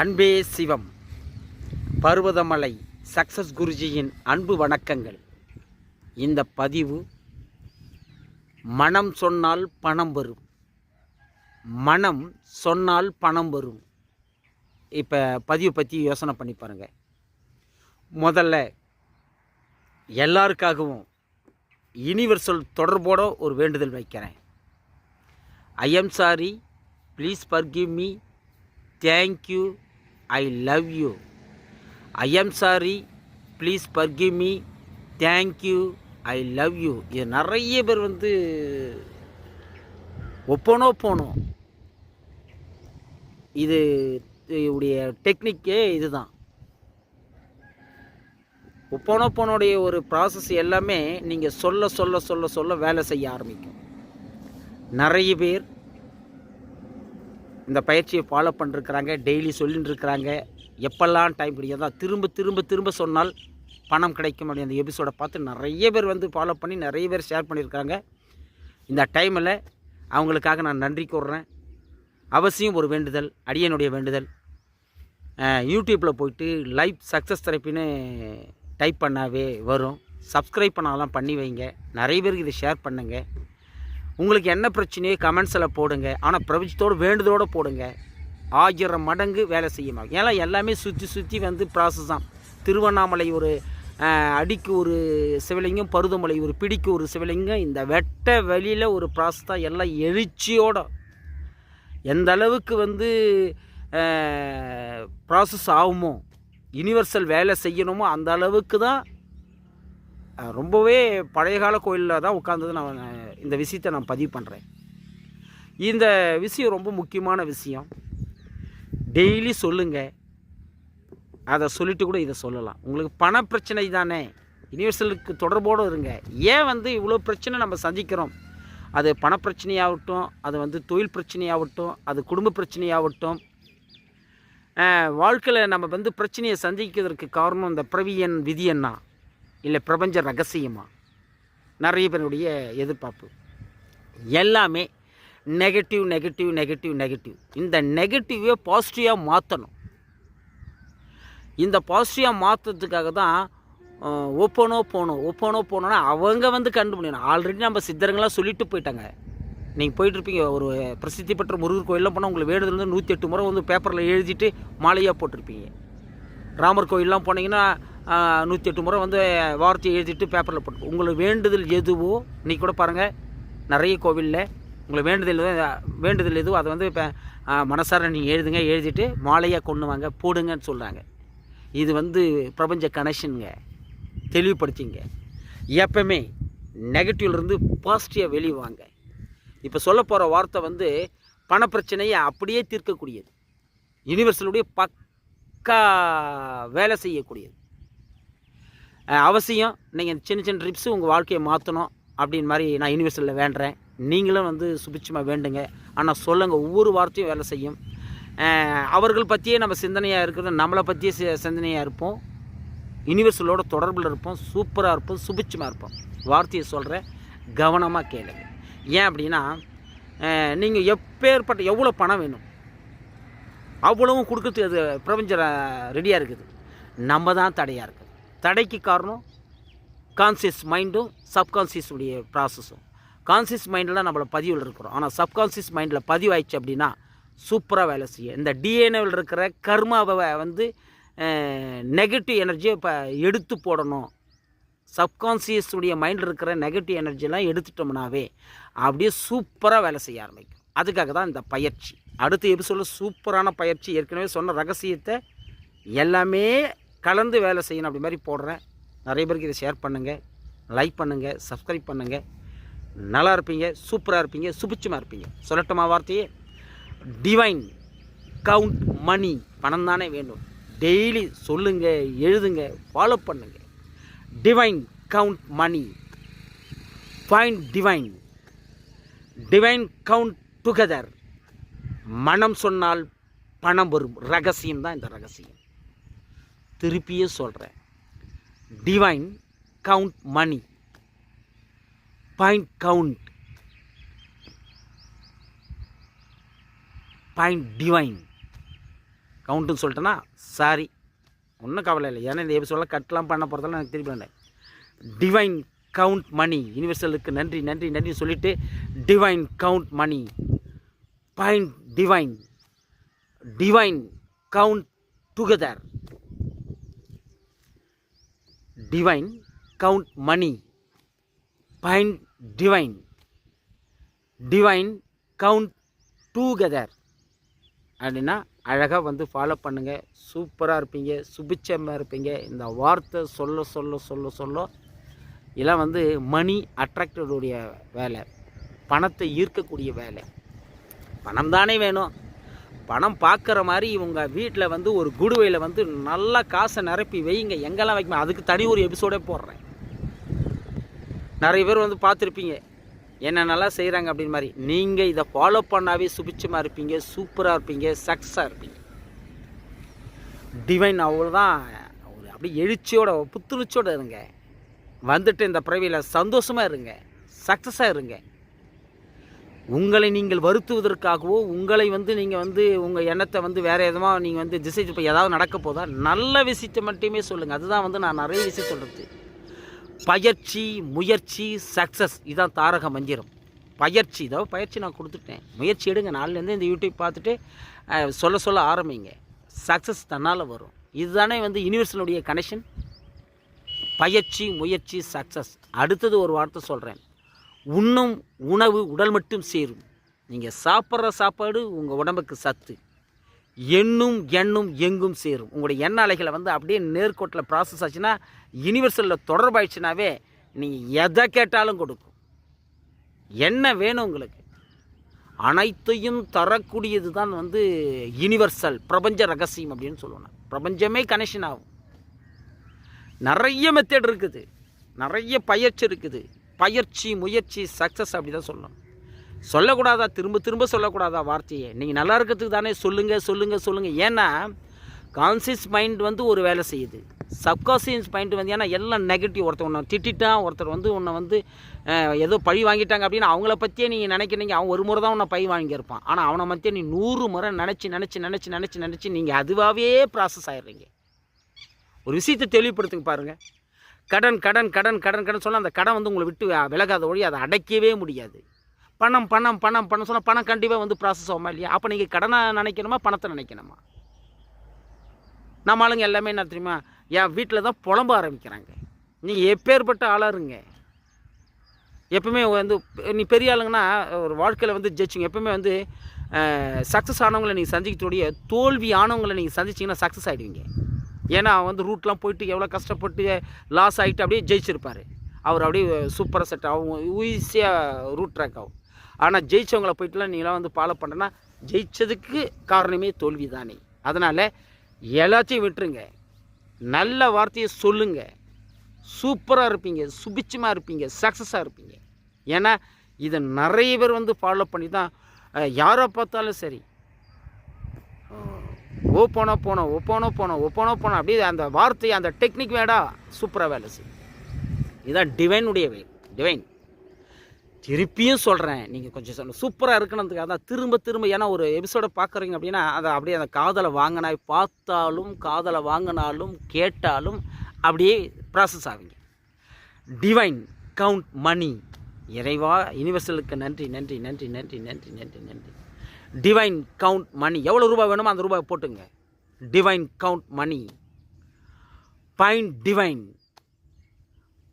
அன்பே சிவம். பருவதமலை சக்சஸ் குருஜியின் அன்பு வணக்கங்கள். இந்த பதிவு மனம் சொன்னால் பணம் வரும். மனம் சொன்னால் பணம் வரும். இப்போ பதிவு பற்றி யோசனை பண்ணி பாருங்கள் முதல்ல எல்லாருக்காகவும் யூனிவர்சல் தொடர்போட ஒரு வேண்டுதல் வைக்கிறேன். I am sorry please forgive me thank you I love you I am sorry please forgive me thank you I love you இது நிறைய பேர் வந்து ஒப்பனோ போனோம் இது உடைய டெக்னிக்கே இதுதான். ஒப்பனோ போனோடைய ஒரு ப்ராசஸ் எல்லாமே நீங்கள் சொல்ல சொல்ல சொல்ல சொல்ல வேலை செய்ய ஆரம்பிக்கும். நிறைய பேர் இந்த பயிற்சியை ஃபாலோ பண்ணிருக்கிறாங்க டெய்லி சொல்லிட்டு இருக்கிறாங்க எப்பெல்லாம் டைம் கிடைக்கும் அதான் திரும்ப திரும்ப திரும்ப சொன்னால் பணம் கிடைக்கும் அப்படி அந்த எபிசோடை பார்த்து நிறைய பேர் வந்து ஃபாலோ பண்ணி நிறைய பேர் ஷேர் பண்ணியிருக்காங்க இந்த டைமில் அவங்களுக்காக நான் நன்றி கூறுறேன். அவசியம் ஒரு வேண்டுதல் அடியனுடைய வேண்டுதல். யூடியூப்பில் போயிட்டு லைவ் சக்ஸஸ் தெரப்பின்னு டைப் பண்ணாவே வரும். சப்ஸ்கிரைப் பண்ணாலாம் பண்ணி வைங்க. நிறைய பேருக்கு இதை ஷேர் பண்ணுங்கள் உங்களுக்கு என்ன பிரச்சனையோ கமெண்ட்ஸில் போடுங்க. ஆனால் பிரபஞ்சத்தோடு வேண்டுதலோடு போடுங்க. ஆயிரம் மடங்கு வேலை செய்யுமா ஏன்னா எல்லாமே சுற்றி சுற்றி வந்து ப்ராசஸ் தான். திருவண்ணாமலை ஒரு அடிக்கு ஒரு சிவலிங்கம் பருதமலை ஒரு பிடிக்கு ஒரு சிவலிங்கம். இந்த வெட்ட வெளியில் ஒரு ப்ராசஸ் தான். எல்லாம் எழுச்சியோட. எந்த அளவுக்கு வந்து ப்ராசஸ் ஆகுமோ யுனிவர்சல் வேலை செய்யணுமோ அந்த அளவுக்கு தான் ரொம்பவே பழைய கால கோயிலில் தான் உட்காந்தது நான் இந்த விஷயத்தை நான் பதிவு பண்ணுறேன் இந்த விஷயம் ரொம்ப முக்கியமான விஷயம். டெய்லி சொல்லுங்கள் அதை சொல்லிட்டு கூட இதை சொல்லலாம். உங்களுக்கு பண பிரச்சனை தானே. யுனிவர்சலுக்கு தொடர்போடு இருங்க. ஏன் வந்து இவ்வளோ பிரச்சனை நம்ம சந்திக்கிறோம்? அது பண பிரச்சனையாகட்டும் அது வந்து தொழில் பிரச்சனையாகட்டும் அது குடும்ப பிரச்சனையாகட்டும். வாழ்க்கையில் நம்ம வந்து பிரச்சனையை சந்திக்கிறதுக்கு காரணம் இந்த பிரவியன் விதி என்ன இல்லை பிரபஞ்ச ரகசியமா? நிறைய பேருடைய எதிர்பார்ப்பு. எல்லாமே நெகட்டிவ் நெகட்டிவ் நெகட்டிவ் நெகட்டிவ் இந்த நெகட்டிவே பாசிட்டிவாக மாற்றணும் இந்த பாசிட்டிவாக மாற்றுறதுக்காக தான் ஒப்பனோ போகணும் ஒப்பனோ போனோன்னா அவங்க வந்து கண்டுபிடிக்கணும். ஆல்ரெடி நம்ம சித்தரங்களாம் சொல்லிட்டு போயிட்டாங்க. நீங்கள் போயிட்டுருப்பீங்க. ஒரு பிரசித்தி பெற்ற முருகர் கோயிலெலாம் போனால் உங்களுக்கு வேடுதலேருந்து நூற்றி எட்டு முறை வந்து பேப்பரில் எழுதிட்டு மாலையாக போட்டிருப்பீங்க. ராமர் கோயிலெலாம் போனீங்கன்னா நூற்றி எட்டு முறை வந்து வார்த்தையை எழுதிட்டு பேப்பரில் போட்டு உங்களுக்கு வேண்டுதல் எதுவோ இன்றைக்கி கூட பாருங்கள் நிறைய கோவிலில் உங்களை வேண்டுதல் வேண்டுதல் எதுவோ அதை வந்து இப்போ மனசார நீங்கள் எழுதுங்க எழுதிட்டு மாலையாக கொண்டு வாங்க போடுங்கன்னு சொல்கிறாங்க இது வந்து பிரபஞ்ச கனெக்ஷனுங்க தெளிவுபடுத்திங்க. எப்பவுமே நெகட்டிவ்லேருந்து பாசிட்டிவாக வெளியே வாங்க. இப்போ சொல்ல போகிற வார்த்தை வந்து பணப்பிரச்சனையை அப்படியே தீர்க்கக்கூடியது. யூனிவர்சலுடைய பக்கா வேலை செய்யக்கூடியது. அவசியம். நீங்கள் சின்ன சின்ன ட்ரிப்ஸு உங்கள் வாழ்க்கையை மாற்றணும் அப்படின்னு மாதிரி நான் யூனிவர்சலில் வேண்டுறேன். நீங்களும் வந்து சுபிட்சமாக வேண்டுங்க. ஆனால் சொல்லுங்கள் ஒவ்வொரு வார்த்தையும் வேலை செய்யும். அவர்கள் பற்றியே நம்ம சிந்தனையாக இருக்கிறது நம்மளை பற்றியே சி- சிந்தனையாக இருப்போம். யூனிவர்சலோட தொடர்பில் இருப்போம் சூப்பராக இருப்போம் சுபிட்சமாக இருப்போம். வார்த்தையை சொல்கிறேன் கவனமாக கேளுங்க. ஏன் அப்படின்னா நீங்கள் எப்பேற்பட்ட எவ்வளோ பணம் வேணும்? அவ்வளவும் கொடுக்கறதுக்கு அது பிரபஞ்சம் ரெடியாக இருக்குது. நம்ம தான் தடையாக இருக்குது தடைக்கு காரணம் கான்சியஸ் மைண்டும் சப்கான்சியஸுடைய ப்ராசஸும் கான்சியஸ் மைண்டில் நம்மளை பதிவில் இருக்கிறோம் ஆனால் சப்கான்சியஸ் மைண்டில் பதிவாயிடுச்சு அப்படின்னா சூப்பராக வேலை செய்யும். இந்த டிஎன்ஏவில் இருக்கிற கர்மாவை வந்து நெகட்டிவ் எனர்ஜியை இப்போ எடுத்து போடணும். சப்கான்சியஸுடைய மைண்டில் இருக்கிற நெகட்டிவ் எனர்ஜிலாம் எடுத்துட்டோம்னாவே அப்படியே சூப்பராக வேலை செய்ய ஆரம்பிக்கும். அதுக்காக தான் இந்த பயிற்சி. அடுத்த எபிசோடில் சூப்பரான பயிற்சி. ஏற்கனவே சொன்ன ரகசியத்தை எல்லாமே கலந்து வேலை செய்யணும் அப்படி மாதிரி போடுறேன். நிறைய பேருக்கு இதை ஷேர் பண்ணுங்கள் லைக் பண்ணுங்கள் சப்ஸ்கிரைப் பண்ணுங்கள் நல்லா இருப்பீங்க சூப்பராக இருப்பீங்க சுபிச்சமாக இருப்பீங்க. சொல்லட்டுமா வார்த்தையே? டிவைன் கவுண்ட் மணி பணம் தானே வேண்டும். டெய்லி சொல்லுங்கள் எழுதுங்க ஃபாலோ பண்ணுங்கள் divine count money fine divine divine count together மனம் சொன்னால் பணம் வரும். ரகசியம் தான் இந்த ரகசியம். திருப்பியே சொல்கிறேன் divine count money point count point divine கவுண்ட்டுன்னு சொல்லிட்டேன்னா சாரி ஒன்றும் கவலை இல்லை. ஏன்னா இந்த எபிசோடெலாம் கட்லாம் பண்ண போகிறதெல்லாம் எனக்கு திருப்பி வேண்டாம் டிவைன் கவுண்ட் மணி யூனிவர்சலுக்கு நன்றி நன்றி நன்றி சொல்லிவிட்டு divine count money point divine divine count together divine count money find divine divine count together. அப்படின்னா அழகாக வந்து ஃபாலோ பண்ணுங்கள் சூப்பராக இருப்பீங்க. சுபிச்சமாக இருப்பீங்க. இந்த வார்த்தை சொல்ல சொல்ல சொல்ல சொல்ல இதெல்லாம் வந்து மணி அட்ராக்டடுடைய வேலை. பணத்தை ஈர்க்கக்கூடிய வேலை. பணம் தானே வேணும். பணம் பார்க்குற மாதிரி இவங்க வீட்டில் வந்து ஒரு குடுவையில் வந்து நல்லா காசை நிரப்பி வைங்க. எங்கெல்லாம் வைக்கணும்? அதுக்கு தனி ஒரு எபிசோடே போடுறேன். நிறைய பேர் வந்து பார்த்துருப்பீங்க. என்னென்னலாம் செய்கிறாங்க அப்படின்னு மாதிரி. நீங்கள் இதை ஃபாலோ பண்ணாவே சுபிச்சமாக இருப்பீங்க சூப்பராக இருப்பீங்க சக்ஸஸாக இருப்பீங்க. டிவைன் அவ்வளோதான் ஒரு அப்படியே எழுச்சியோட புத்துணர்ச்சியோடு இருங்க. வந்துட்டு இந்த பிறவியில் சந்தோஷமாக இருங்க. சக்ஸஸாக இருங்க. உங்களை நீங்கள் வருத்துவதற்காகவோ உங்களை வந்து நீங்கள் வந்து உங்கள் எண்ணத்தை வந்து வேறு எதுவும் நீங்கள் வந்து திசை இப்போ ஏதாவது நடக்க போதா? நல்ல விஷயத்தை மட்டுமே சொல்லுங்கள் அதுதான் வந்து நான் நிறைய விஷயம் சொல்கிறது பயிற்சி முயற்சி சக்ஸஸ் இதுதான் தாரக மந்திரம். பயிற்சி. இதோ பயிற்சி நான் கொடுத்துட்டேன். முயற்சி எடுங்க. நாளிலேருந்து இந்த யூடியூப் பார்த்துட்டு சொல்ல சொல்ல ஆரம்பிங்க. சக்ஸஸ் தன்னால் வரும். இதுதானே வந்து யூனிவர்சலுடைய கனெக்ஷன் பயிற்சி முயற்சி சக்ஸஸ் அடுத்தது ஒரு வார்த்தை சொல்கிறேன் உண்ணும் உணவு உடல் மட்டும் சேரும். நீங்கள் சாப்பிட்ற சாப்பாடு உங்கள் உடம்புக்கு சத்து. எண்ணும் எண்ணும் எங்கும் சேரும். உங்களுடைய எண்ண அலைகளை வந்து அப்படியே நேர்கோட்டில் ப்ராசஸ் ஆச்சுன்னா யூனிவர்சலில் தொடர்பாயிடுச்சுனாவே நீங்கள் எதை கேட்டாலும் கொடுக்கும். என்ன வேணும் உங்களுக்கு. அனைத்தையும் தரக்கூடியது தான் வந்து யூனிவர்சல் பிரபஞ்ச ரகசியம் அப்படின்னு சொல்லுவேன் பிரபஞ்சமே கனெக்ஷன் ஆகும். நிறைய மெத்தட் இருக்குது. நிறைய பயிற்சி இருக்குது. பயிற்சி முயற்சி சக்ஸஸ் அப்படி தான் சொல்லணும். சொல்லக்கூடாதா திரும்ப திரும்ப சொல்லக்கூடாதா வார்த்தையை? நீங்கள் நல்லா இருக்கிறதுக்கு தானே சொல்லுங்கள் சொல்லுங்கள் சொல்லுங்கள் ஏன்னா கான்சியஸ் மைண்ட் வந்து ஒரு வேலை செய்யுது. சப்கான்சியஸ் மைண்ட் வந்து ஏன்னா எல்லாம் நெகட்டிவ் ஒருத்தர் ஒன்று திட்டிட்டான் ஒருத்தர் வந்து உன்னை வந்து ஏதோ பழி வாங்கிட்டாங்க அப்படின்னு அவங்கள பற்றியே நீங்கள் நினைக்கிறீங்க. அவன் ஒரு முறை தான் உன்னை பழி வாங்கியிருப்பான். ஆனால் அவனை பற்றியே நீ நூறு முறை நினச்சி நினச்சி நினச்சி நினச்சி நினச்சி நீங்கள் அதுவாகவே ப்ராசஸ் ஆகிடுறீங்க ஒரு விஷயத்தை தெளிவுபடுத்துங்க பாருங்கள் கடன் கடன் கடன் கடன் கடன் சொன்னால் அந்த கடன் வந்து உங்களை விட்டு விலகாத ஒழி அதை அடைக்கவே முடியாது. பணம் பணம் பணம் பணம் சொன்னால் பணம் கண்டிப்பாக வந்து ப்ராசஸ் ஆகுமா இல்லையா? அப்போ நீங்கள் கடனை நினைக்கணுமா பணத்தை நினைக்கணுமா? நம்ம ஆளுங்க எல்லாமே என்ன தெரியுமா என் வீட்டில் தான் புலம்ப ஆரம்பிக்கிறாங்க. நீங்கள் எப்பேற்பட்ட ஆளாக இருங்க. எப்பவுமே வந்து நீ பெரிய ஆளுங்கன்னா ஒரு வாழ்க்கையில் வந்து ஜெயிச்சிங்க. எப்பவுமே வந்து சக்ஸஸ் ஆனவங்களை நீங்கள் சந்திக்கக்கூடிய தோல்வி ஆனவங்களை நீங்கள் சந்திச்சிங்கன்னா சக்ஸஸ் ஆகிடுவீங்க ஏன்னா அவன் வந்து ரூட்லாம் போயிட்டு எவ்வளோ கஷ்டப்பட்டு லாஸ் ஆகிட்டு அப்படியே ஜெயிச்சிருப்பார். அவர் அப்படியே சூப்பராக செட் ஆகும் ஈஸியாக ரூட் ட்ராக் ஆகும். ஆனால் ஜெயித்தவங்களை போயிட்டுலாம் நீங்களாம் வந்து ஃபாலோ பண்ணுறேன்னா ஜெயிச்சதுக்கு காரணமே தோல்வி தானே அதனால் எல்லாத்தையும் விட்டுருங்க. நல்ல வார்த்தையை சொல்லுங்கள் சூப்பராக இருப்பீங்க சுபிச்சமாக இருப்பீங்க சக்ஸஸாக இருப்பீங்க. ஏன்னா இதை நிறைய பேர் வந்து ஃபாலோ பண்ணி தான் யாரோ யாரை பார்த்தாலும் சரி ஓ போனோ போனோம் ஓ போனோ போனோம் ஓ போனோ போனோம் அப்படியே அந்த வார்த்தை அந்த டெக்னிக் வேடா சூப்பராக வேலை செய்யும் இதுதான் டிவைனுடைய வே டிவைன் திருப்பியும் சொல்கிறேன் நீங்கள் கொஞ்சம் சொல்ல சூப்பராக இருக்கணுன்றதுக்காக தான் திரும்ப திரும்ப ஏன்னா ஒரு எபிசோடை பார்க்குறீங்க அப்படின்னா அதை அப்படியே அந்த காதலை வாங்கினா பார்த்தாலும் காதலை வாங்கினாலும் கேட்டாலும் அப்படியே ப்ராசஸ் ஆவீங்க. டிவைன் கவுண்ட் மணி இறைவா யுனிவர்சலுக்கு நன்றி நன்றி நன்றி நன்றி நன்றி நன்றி நன்றி. டிவைன் கவுண்ட் மணி எவ்வளோ ரூபாய் வேணுமோ அந்த ரூபாய் போட்டுங்க. Divine count money fine divine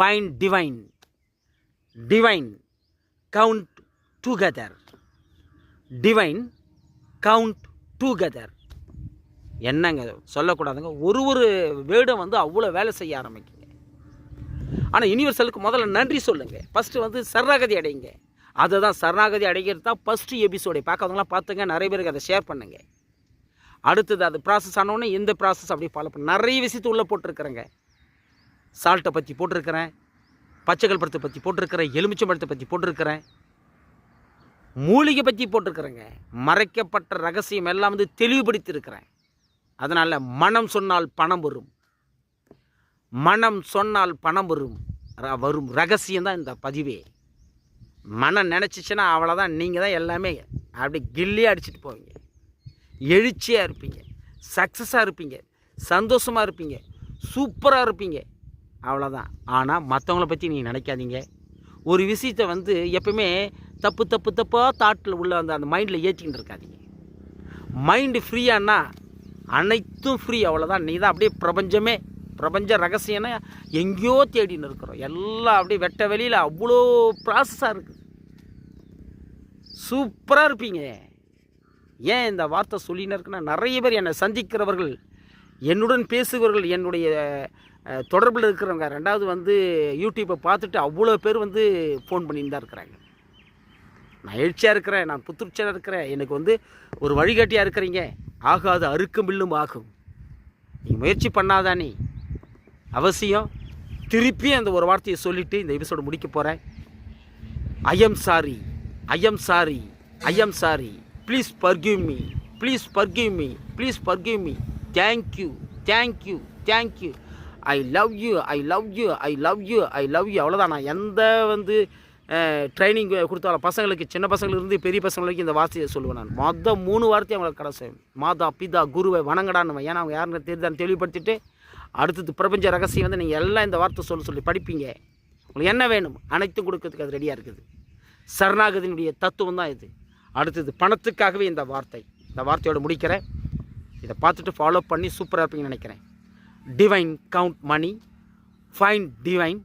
fine divine divine count together divine count together என்னங்க சொல்லக்கூடாதுங்க. ஒரு ஒரு வேர்டும் வந்து அவ்வளோ வேலை செய்ய ஆரம்பிக்குங்க. ஆனால் யூனிவர்சலுக்கு முதல்ல நன்றி சொல்லுங்கள் ஃபஸ்ட்டு வந்து சரணாகதி அதை அதுதான் சரணாகதி அடைகிறது தான் ஃபஸ்ட்டு எபிசோடை பார்க்காதவங்களாம் பார்த்துங்க நிறைய பேருக்கு அதை ஷேர் பண்ணுங்க. அடுத்தது அது ப்ராசஸ் ஆனோடனே எந்த ப்ராசஸ் அப்படி ஃபாலோ பண்ண. நிறைய விஷயத்து உள்ளே போட்டிருக்கிறேங்க. சால்ட்டை பற்றி போட்டிருக்கிறேன். பச்சைக்கல் படத்தை பற்றி போட்டிருக்கிறேன். எலுமிச்சம்பழத்தை பற்றி போட்டிருக்கிறேன். மூலிகை பற்றி போட்டிருக்கிறேங்க. மறைக்கப்பட்ட ரகசியம் எல்லாம் வந்து தெளிவுபடுத்தியிருக்கிறேன். அதனால் மனம் சொன்னால் பணம் வரும். மனம் சொன்னால் பணம் வரும். வரும். ரகசியம் தான் இந்த பதிவே. மனம் நினச்சிச்சுன்னா அவ்வளோதான் நீங்கள் தான் எல்லாமே அப்படி கில்லியாக அடிச்சிட்டு போவீங்க. எழுச்சியாக இருப்பீங்க. சக்ஸஸாக இருப்பீங்க. சந்தோஷமாக இருப்பீங்க. சூப்பராக இருப்பீங்க. அவ்வளோதான் ஆனால் மற்றவங்கள பற்றி நீங்கள் நினைக்காதீங்க. ஒரு விஷயத்தை வந்து எப்பவுமே தப்பு தப்பு தப்பாக தாட்டில் உள்ள அந்த அந்த மைண்டில் ஏற்றிக்கிட்டு இருக்காதீங்க. மைண்டு ஃப்ரீயானா அனைத்தும் ஃப்ரீ அவ்வளோதான் நீ தான் அப்படியே பிரபஞ்சமே. பிரபஞ்ச ரகசியம்னா எங்கேயோ தேடின்னு இருக்கிறோம். எல்லாம் அப்படியே வெட்ட வெளியில் அவ்வளோ ப்ராசஸாக இருக்குது சூப்பராக இருப்பீங்க. ஏன் இந்த வார்த்தை சொல்லினருக்குன்னா நிறைய பேர் என்னை சந்திக்கிறவர்கள் என்னுடன் பேசுபவர்கள் என்னுடைய தொடர்பில் இருக்கிறவங்க. ரெண்டாவது வந்து யூடியூப்பை பார்த்துட்டு அவ்வளோ பேர் வந்து ஃபோன் பண்ணிட்டு தான் இருக்கிறாங்க. நான் எழுச்சியாக இருக்கிறேன் நான் புத்துணர்ச்சியாக இருக்கிறேன். எனக்கு வந்து ஒரு வழிகாட்டியாக இருக்கிறீங்க. ஆகாது அறுக்கும் பில்லும் ஆகும். நீ முயற்சி பண்ணாதானே அவசியம். திருப்பி அந்த ஒரு வார்த்தையை சொல்லிவிட்டு இந்த எபிசோடு முடிக்க போகிறேன் I'm sorry I'm sorry I'm sorry please forgive me please forgive me please forgive me thank you thank you thank you I love you I love you I love you I love you அவ்வளோதான் நான் எந்த வந்து training கொடுத்தாலும் பசங்களுக்கு சின்ன பசங்களிலிருந்து பெரிய பசங்களுக்கு வரைக்கும் இந்த வார்த்தையை சொல்லுவேன் நான். மொத்த மூணு வார்த்தையை அவங்களுக்கு கடைசி மாதா பிதா குருவை வணங்கடான்னு ஏன்னா அவங்க யாருன்னு தெரியுதான்னு தெளிவுபடுத்திட்டு அடுத்தது பிரபஞ்ச ரகசியம் வந்து நீங்கள் எல்லாம் இந்த வார்த்தை சொல்ல சொல்லி படிப்பீங்க. உங்களுக்கு என்ன வேணும்? அனைத்தும் கொடுக்கறதுக்கு அது ரெடியாக இருக்குது. சரணாகதியினுடைய தத்துவம் தான் இது. அடுத்தது பணத்துக்காகவே இந்த வார்த்தை. இந்த வார்த்தையோட முடிக்கிறேன். இதை பார்த்துட்டு ஃபாலோ பண்ணி சூப்பராக இருப்பீங்கன்னு நினைக்கிறேன். Divine count money fine divine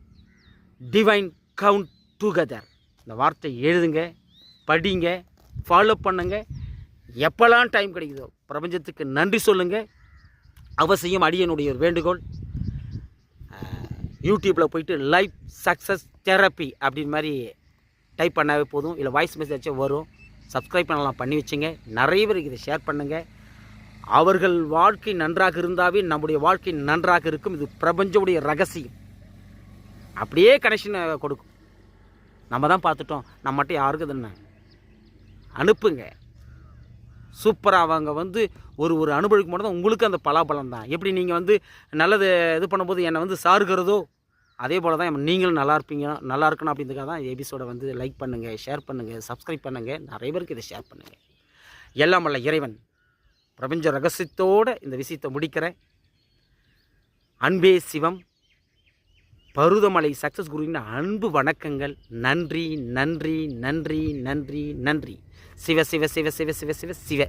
divine count together இந்த வார்த்தை எழுதுங்க படிங்க ஃபாலோ பண்ணுங்க. எப்போல்லாம் டைம் கிடைக்குதோ பிரபஞ்சத்துக்கு நன்றி சொல்லுங்கள் அவசியம் அடியனுடைய ஒரு வேண்டுகோள். யூடியூப்பில் போயிட்டு லைஃப் சக்ஸஸ் தெரப்பி அப்படின்னு மாதிரி டைப் பண்ணாவே போதும். இல்லை வாய்ஸ் மெசேஜாச்சும் வரும் சப்ஸ்கிரைப் பண்ணலாம் பண்ணி வச்சுங்க. நிறைய பேருக்கு இதை ஷேர் பண்ணுங்கள் அவர்கள் வாழ்க்கை நன்றாக இருந்தாவே நம்முடைய வாழ்க்கை நன்றாக இருக்கும். இது பிரபஞ்சமுடைய ரகசியம். அப்படியே கனெக்ஷனை கொடுக்கும். நம்ம தான் பார்த்துட்டோம். நம்ம மட்டும் யாருக்கு தானே அனுப்புங்க. சூப்பராக அவங்க வந்து ஒரு ஒரு அனுபவிக்கும் போது தான் உங்களுக்கு அந்த பலாபலம் தான் எப்படி நீங்கள் வந்து நல்லது இது பண்ணும்போது என்னை வந்து சாருகிறதோ அதே போல் தான் நீங்களும் நல்லா இருப்பீங்க நல்லா இருக்கணும் அப்படின்றதுக்காக தான் எபிசோடை வந்து லைக் பண்ணுங்கள் ஷேர் பண்ணுங்கள் சப்ஸ்கிரைப் பண்ணுங்கள் நிறைய பேருக்கு இதை ஷேர் பண்ணுங்கள் எல்லாம் வல்ல இறைவன். பிரபஞ்ச ரகசியத்தோடு இந்த விஷயத்தை முடிக்கிறேன். அன்பே சிவம். பருதமலை சக்ஸஸ் குருவின் அன்பு வணக்கங்கள். நன்றி நன்றி நன்றி நன்றி நன்றி. சிவ சிவ சிவ சிவ சிவ சிவ சிவ.